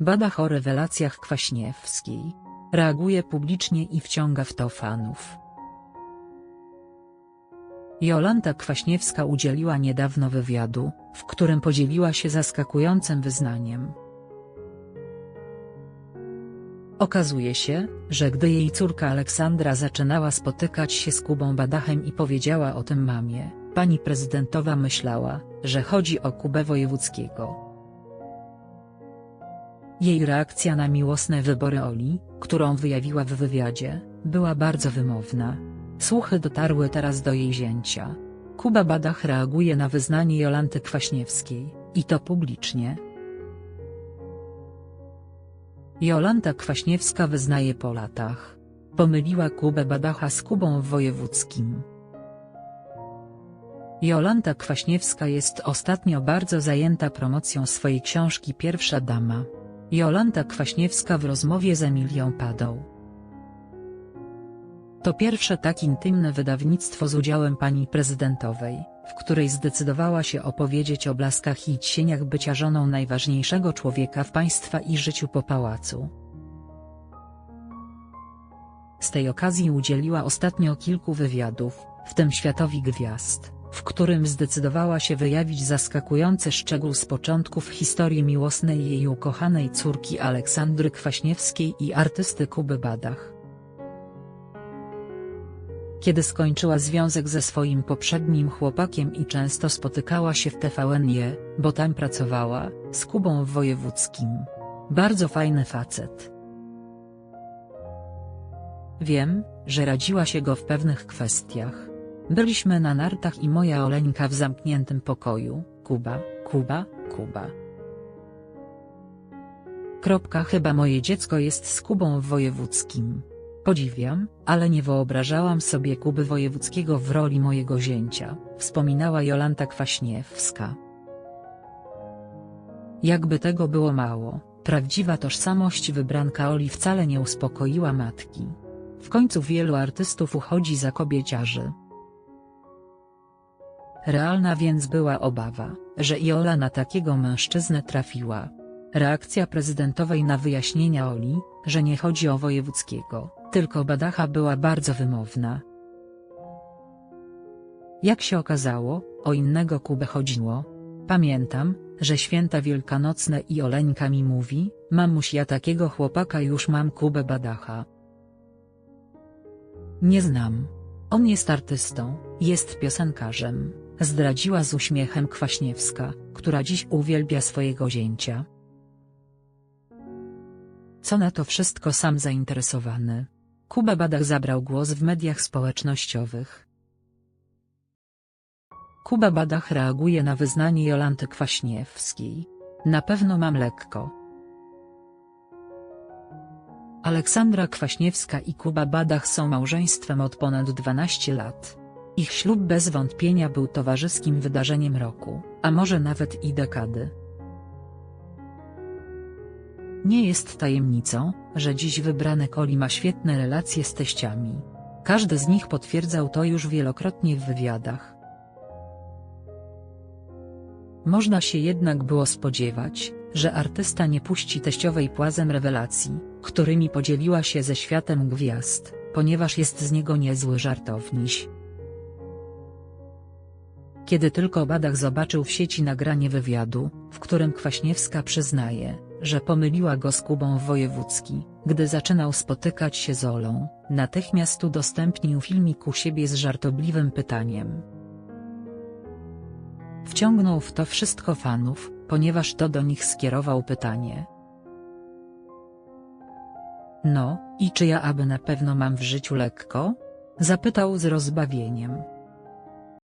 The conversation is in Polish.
Badach o rewelacjach Kwaśniewskiej. Reaguje publicznie i wciąga w to fanów. Jolanta Kwaśniewska udzieliła niedawno wywiadu, w którym podzieliła się zaskakującym wyznaniem. Okazuje się, że gdy jej córka Aleksandra zaczynała spotykać się z Kubą Badachem i powiedziała o tym mamie, pani prezydentowa myślała, że chodzi o Kubę Wojewódzkiego. Jej reakcja na miłosne wybory Oli, którą wyjawiła w wywiadzie, była bardzo wymowna. Słuchy dotarły teraz do jej zięcia. Kuba Badach reaguje na wyznanie Jolanty Kwaśniewskiej, i to publicznie. Jolanta Kwaśniewska wyznaje po latach. Pomyliła Kubę Badacha z Kubą Wojewódzkim. Jolanta Kwaśniewska jest ostatnio bardzo zajęta promocją swojej książki Pierwsza Dama. Jolanta Kwaśniewska w rozmowie z Emilią Padą. To pierwsze tak intymne wydawnictwo z udziałem pani prezydentowej, w której zdecydowała się opowiedzieć o blaskach i cieniach bycia żoną najważniejszego człowieka w państwa i życiu po pałacu. Z tej okazji udzieliła ostatnio kilku wywiadów, w tym Światowi Gwiazd, w którym zdecydowała się wyjawić zaskakujący szczegół z początków historii miłosnej jej ukochanej córki Aleksandry Kwaśniewskiej i artysty Kuby Badach. Kiedy skończyła związek ze swoim poprzednim chłopakiem i często spotykała się w TVN-ie, bo tam pracowała, z Kubą Wojewódzkim. Bardzo fajny facet. Wiem, że radziła się go w pewnych kwestiach. Byliśmy na nartach i moja Oleńka w zamkniętym pokoju, Kuba, Kuba, Kuba. Kropka chyba moje dziecko jest z Kubą Wojewódzkim. Podziwiam, ale nie wyobrażałam sobie Kuby Wojewódzkiego w roli mojego zięcia, wspominała Jolanta Kwaśniewska. Jakby tego było mało, prawdziwa tożsamość wybranka Oli wcale nie uspokoiła matki. W końcu wielu artystów uchodzi za kobieciarzy. Realna więc była obawa, że i Ola na takiego mężczyznę trafiła. Reakcja prezydentowej na wyjaśnienia Oli, że nie chodzi o Wojewódzkiego, tylko Badacha była bardzo wymowna. Jak się okazało, o innego Kubę chodziło. Pamiętam, że święta wielkanocne i Oleńka mi mówi, mamuś ja takiego chłopaka już mam Kubę Badacha. Nie znam. On jest artystą, jest piosenkarzem, zdradziła z uśmiechem Kwaśniewska, która dziś uwielbia swojego zięcia. Co na to wszystko sam zainteresowany. Kuba Badach zabrał głos w mediach społecznościowych. Kuba Badach reaguje na wyznanie Jolanty Kwaśniewskiej. Na pewno mam lekko. Aleksandra Kwaśniewska i Kuba Badach są małżeństwem od ponad 12 lat. Ich ślub bez wątpienia był towarzyskim wydarzeniem roku, a może nawet i dekady. Nie jest tajemnicą, że dziś wybrany Koli ma świetne relacje z teściami. Każdy z nich potwierdzał to już wielokrotnie w wywiadach. Można się jednak było spodziewać, że artysta nie puści teściowej płazem rewelacji, którymi podzieliła się ze światem gwiazd, ponieważ jest z niego niezły żartowniś. Kiedy tylko Badach zobaczył w sieci nagranie wywiadu, w którym Kwaśniewska przyznaje, że pomyliła go z Kubą Wojewódzki, gdy zaczynał spotykać się z Olą, natychmiast udostępnił filmik u siebie z żartobliwym pytaniem. Wciągnął w to wszystko fanów, ponieważ to do nich skierował pytanie. No, i czy ja aby na pewno mam w życiu lekko? Zapytał z rozbawieniem.